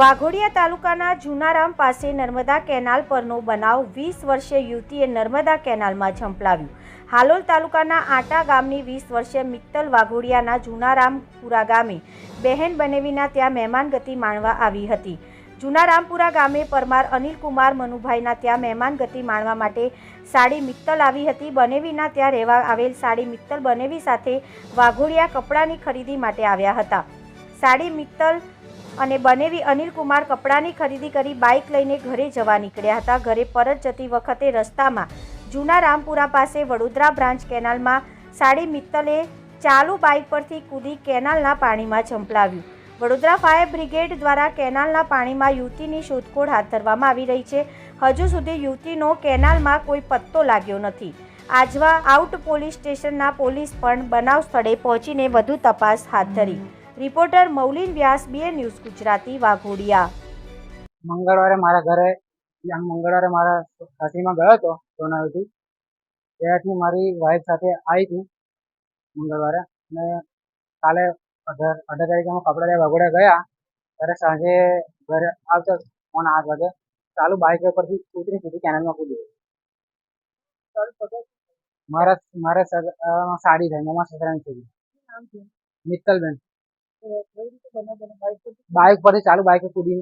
વાઘોડિયા તાલુકાના જુનારામ પાસે નર્મદા કેનાલ પરનો બનાવ વીસ વર્ષીય યુવતીએ નર્મદા કેનાલમાં ઝંપલાવ્યું. હાલોલ તાલુકાના આટા ગામની વીસ વર્ષીય મિત્તલ વાઘોડિયાના જુનારામપુરા ગામે બહેન બનેવીના ત્યાં મહેમાનગતિ માણવા આવી હતી. જુનારામપુરા ગામે પરમાર અનિલકુમાર મનુભાઈના ત્યાં મહેમાનગતિ માણવા માટે સાડી મિત્તલ આવી હતી. બનેવીના ત્યાં રહેવા આવેલ સાડી મિત્તલ બનેવી સાથે વાઘોડિયા કપડાની ખરીદી માટે આવ્યા હતા. સાડી મિત્તલ અને બનેવી અનિલકુમાર કપડાની ખરીદી કરી બાઇક લઈને ઘરે જવા નીકળ્યા હતા. ઘરે પરત જતી વખતે રસ્તામાં જૂના રામપુરા પાસે વડોદરા બ્રાન્ચ કેનાલમાં સાડી મિત્તલે ચાલુ બાઇક પરથી કૂદી કેનાલના પાણીમાં ઝંપલાવ્યું વડોદરા ફાયર બ્રિગેડ દ્વારા કેનાલના પાણીમાં યુવતીની શોધખોળ હાથ ધરવામાં આવી રહી છે. હજુ સુધી યુવતીનો કેનાલમાં કોઈ પત્તો લાગ્યો નથી. આજવા આઉટ પોલીસ સ્ટેશનના પોલીસ પણ બનાવ સ્થળે પહોંચીને વધુ તપાસ હાથ ધરી. રિપોર્ટર મૌલિન વ્યાસ બીએ ન્યૂઝ ગુજરાતી વાઘોડિયા. મંગળવારે મારા ઘરે મંગળવારે મારા સાસરીમાં ગયો હતો સોનાવીથી ત્યાંથી મારી વાઈફ સાથે આવી હતી મંગળવારે. અને કાલે અઢાર અઢાર તારીખે અમે કપડા લેવા વાઘોડિયા ગયા. ત્યારે સાંજે ઘરે આવતો ફોન આઠ વાગે. ચાલુ બાઇક ઉપરથી ઉતરી સીધી કેનલમાં કૂદી મારા મારા અ, સાડી થાય મારા સસરાની છોકરી. મિત્તલબેન. બાઇક પરથી ચાલુ બાઇક કૂદી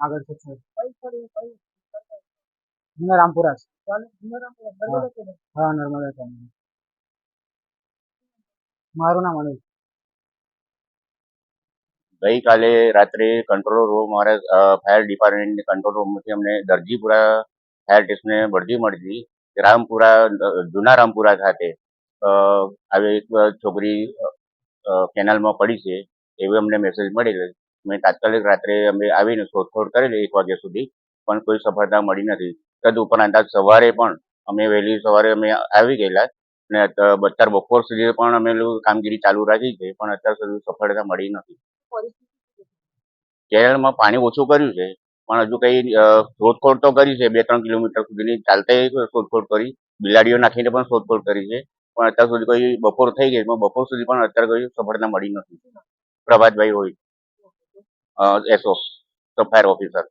આગળ છે જૂના રામપુરા છે. હા. નર્મદા છે મારું નામ અનિલ. ગઈકાલે રાત્રે કંટ્રોલ રૂમ અમારા ફાયર ડિપાર્ટમેન્ટની કંટ્રોલ રૂમમાંથી અમને દરજીપુરા ફાયર સ્ટેશને બઢતી મળતી રામપુરા જૂના રામપુરા ખાતે. આવી એક છોકરી કેનાલમાં પડી છે, એવી અમને મેસેજ મળેલો. મેં તાત્કાલિક રાત્રે અમે આવીને શોધખોળ કરેલી એક વાગ્યા સુધી, પણ કોઈ સફળતા મળી નથી. તદ ઉપરાંત આજ સવારે પણ અમે વહેલી સવારે અમે આવી ગયેલા ને અત- અત્યારે બપોર સુધી પણ અમે કામગીરી ચાલુ રાખી છે, પણ અત્યાર સુધી સફળતા મળી નથી. કેરળમાં પાણી ઓછું કર્યું છે, પણ હજુ કઈ શોધખોળ તો કરી છે, બે ત્રણ કિલોમીટર સુધીની ચાલતે શોધખોળ કરી, બિલાડીઓ નાખીને પણ શોધખોળ કરી છે. પણ અત્યાર સુધી કોઈ બપોર થઈ ગઈ પણ બપોર સુધી પણ અત્યારે કોઈ સફળતા મળી નથી. પ્રભાતભાઈ હોય એસો તો ફાયર ઓફિસર